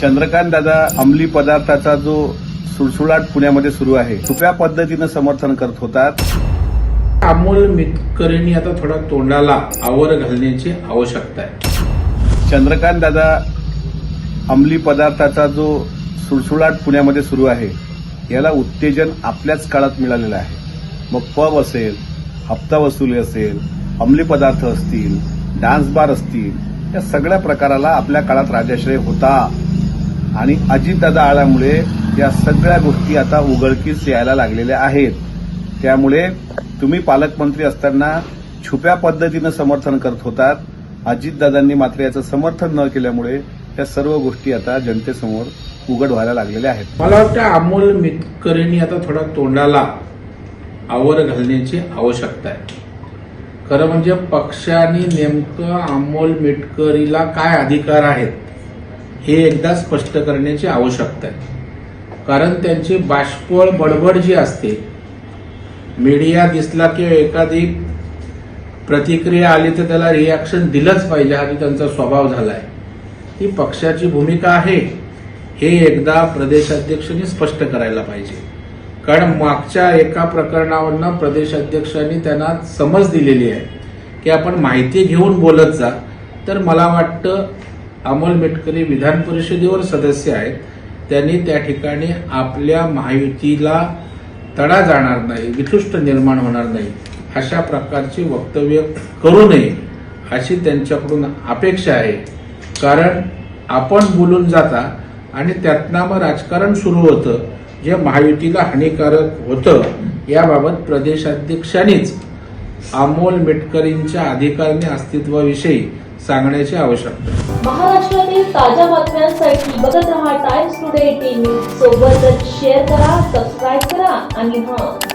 चंद्रकांत दादा अंमली पदार्थाचा जो सुळसुळाट पुण्यामध्ये सुरू आहे सोप्या पद्धतीनं समर्थन करत होतात. अमोल मितकरींनी आता थोडा तोंडाला आवर घालण्याची आवश्यकता आहे. चंद्रकांत दादा अंमली पदार्थाचा जो सुळसुळाट पुण्यामध्ये सुरू आहे याला उत्तेजन आपल्याच काळात मिळालेलं आहे. मग पब असेल हप्ता वसुली असेल अंमली पदार्थ असतील डान्स बार असतील या सगळ्या प्रकाराला आपल्या काळात राजाश्रय होता. आणि अजितदादा आल्यामुळे या सगळ्या गोष्टी आता उघडकीस यायला लागलेल्या आहेत. त्यामुळे तुम्ही पालकमंत्री असताना छुप्या पद्धतीनं समर्थन करत होतात. अजितदादांनी मात्र याचं समर्थन न केल्यामुळे या सर्व गोष्टी आता जनतेसमोर उघड व्हायला लागलेल्या आहेत. मला वाटतं अमोल मितकरेंनी आता थोडा तोंडाला आवर घालण्याची आवश्यकता आहे. खरं म्हणजे पक्षाने नेमकं अमोल मिटकरीला काय अधिकार आहेत? हे एकदा स्पष्ट करण्याची आवश्यकता आहे. कारण त्यांची बाष्पळ बडबड जी असते मीडिया दिसला किंवा एखादी प्रतिक्रिया आली तर त्याला रिॲक्शन दिलंच पाहिजे हा जो त्यांचा स्वभाव झालाय. ही पक्षाची भूमिका आहे हे एकदा प्रदेशाध्यक्षांनी स्पष्ट करायला पाहिजे. कारण मागच्या एका प्रकरणावरनं प्रदेशाध्यक्षांनी त्यांना समज दिलेली आहे की आपण माहिती घेऊन बोलत जा. तर मला वाटतं अमोल मिटकरी विधान परिषदेवर सदस्य आहेत. त्यांनी त्या ठिकाणी आपल्या महायुतीला तडा जाणार नाही वितुष्ट निर्माण होणार नाही अशा प्रकारची वक्तव्य करू नये अशी त्यांच्याकडून अपेक्षा आहे. कारण आपण बोलून जाता आणि त्यातनं मग राजकारण सुरू होतं जे महायुतीला हानिकारक होतं याबाबत प्रदेशाध्यक्षांनीच अमोल मिटकरींच्या अधिकाराने अस्तित्वाविषयी सांगण्याची आवश्यकता महाराष्ट्रातील ताज्या बातम्यांसाठी बघत रहा टाइम्स टुडे टीव्ही सोबतच शेअर करा सबस्क्राईब करा आणि हां